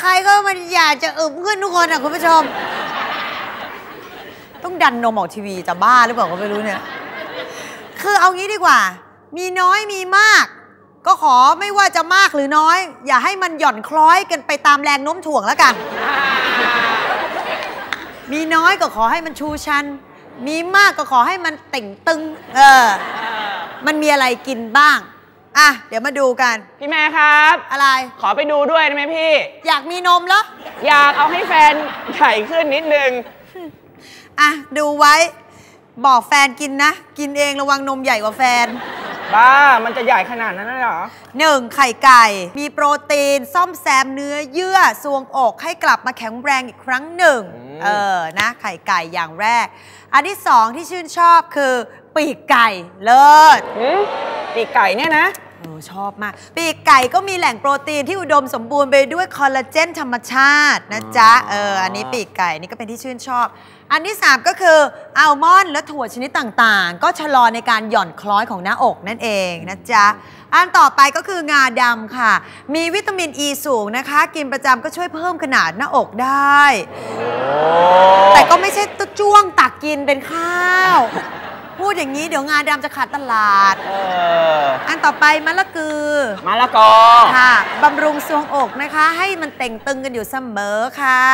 ใครก็มันอยากจะอึมขึ้นทุกคนอะคุณผู้ชม ต้องดันนมออกทีวีจะบ้าหรือเปล่าก็ไม่รู้เนี่ย คือเอางี้ดีกว่า มีน้อยมีมาก ก็ขอไม่ว่าจะมากหรือน้อย อย่าให้มันหย่อนคล้อยกันไปตามแรงโน้มถ่วงแล้วกัน มีน้อยก็ขอให้มันชูชัน มีมากก็ขอให้มันเต่งตึง เออ มันมีอะไรกินบ้าง อะ เดี๋ยวมาดูกัน พี่แม่ครับ อะไร ขอไปดูด้วยได้ไหมพี่ อยากมีนมเหรอ อยากเอาให้แฟนใหญ่ขึ้นนิดนึง อะ ดูไว้ บอกแฟนกินนะ กินเองระวังนมใหญ่กว่าแฟน บ้า มันจะใหญ่ขนาดนั้นเลยเหรอหนึ่งไข่ไก่ มีโปรตีน ซ่อมแซมเนื้อเยื่อซวงอกให้กลับมาแข็งแรงอีกครั้งหนึ่งอืมเออ นะ ไข่ไก่อย่างแรก อันที่สองที่ชื่นชอบคือ ปีกไก่ เลิศหืม ปีกไก่เนี่ยนะโอ้ชอบมาก ปีกไก่ก็มีแหล่งโปรตีนที่อุดมสมบูรณ์ไปด้วยคอลลาเจนธรรมชาตินะจ๊ะ เออ อันนี้ปีกไก่นี่ก็เป็นที่ชื่นชอบ อันที่ 3 ก็คืออัลมอนด์และถั่วชนิดต่างๆ ก็ชะลอในการหย่อนคล้อยของหน้าอกนั่นเองนะจ๊ะ อันต่อไปก็คืองาดำค่ะ มีวิตามินอ e ีสูงนะคะ กินประจำก็ช่วยเพิ่มขนาดหน้าอกได้ แต่ก็ไม่ใช่ตวจ้วงตักกินเป็นข้าว พูดอย่างนี้เดี๋ยวงาดำจะขาดตลาด เอออันต่อไปมะละกือ มะละกอ ค่ะบำรุงทรวงอกนะคะ ให้มันเต่งตึงกันอยู่เสมอค่ะ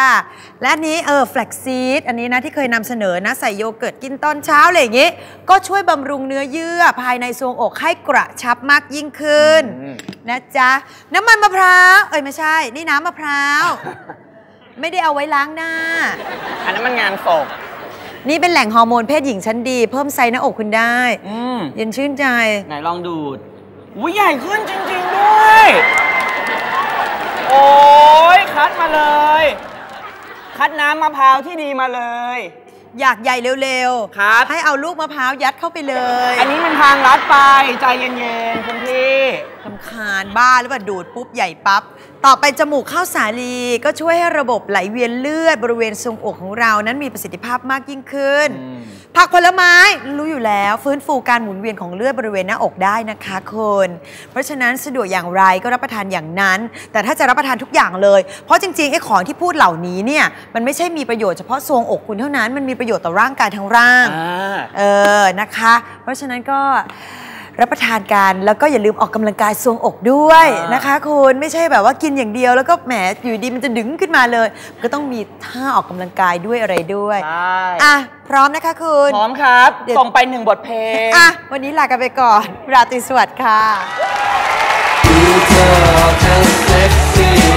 และอันนี้เออแฟลกซีดอันนี้นะที่เคยนำเสนอนะใส่โยเกิร์ตกินตอนเช้าอะไรอย่างงี้ ก็ช่วยบำรุงเนื้อเยื่อภายในทรวงอกให้กระชับมากยิ่งขึ้น อืม นะจ๊ะ น้ำมันมะพร้าว เอ้ยไม่ใช่ นี่น้ำมะพร้าว ไม่ได้เอาไว้ล้างหน้า อันนั้นมันงานศพ นี่เป็นแหล่งฮอร์โมนเพศหญิงชั้นดี เพิ่มไซส์หน้าอกคุณได้ อืมเย็นชื่นใจ ไหนลองดูดอุ้ยใหญ่ขึ้นจริง ๆ ด้วย โอ้ยคัดมาเลย คัดน้ำมะพร้าวที่ดีมาเลย อยากใหญ่เร็วครับให้เอาลูกมะพร้าวยัดเข้าไปเลย อันนี้มันทางลัดไป ใจเย็น ๆ คุณพี่ ลำคาญบ้าหรือเปล่าดูดปุ๊บใหญ่ปับ๊บ ต่อไปจมูกข้าวสาลีก็ช่วยให้ระบบไหลเวียนเลือดบริเวณทรวงอกของเรานั้นมีประสิทธิภาพมากยิ่งขึ้นอืมผักผลไม้รู้อยู่แล้ว ฟื้นฟูการหมุนเวียนของเลือดบริเวณหน้าอกได้นะคะคุณเพราะฉะนั้นสะดวกอย่างไรก็รับประทานอย่างนั้น แต่ถ้าจะรับประทานทุกอย่างเลย เพราะจริงๆไอ้ของที่พูดเหล่านี้เนี่ยมันไม่ใช่มีประโยชน์เฉพาะทรวงอกคุณเท่านั้นมันมีประโยชน์ต่อร่างกายทั้งร่างอ่าเออนะคะ เพราะฉะนั้นก็ รับประทานกัน แล้วก็อย่าลืมออกกำลังกายทรวงอกด้วยอ่านนะคะคุณไม่ใช่แบบว่ากินอย่างเดียว แล้วก็แหมอยู่ดีมันจะดึงขึ้นมาเลย ก็ต้องมีท่าออกกำลังกายด้วยอะไรด้วยใช่อะพร้อมนะคะคุณพร้อมครับเดี๋ยวส่งไปหนึ่งบทเพลงอะวันนี้ลากันไปก่อนราตรีสวัสดิ์ค่ะดูเธอ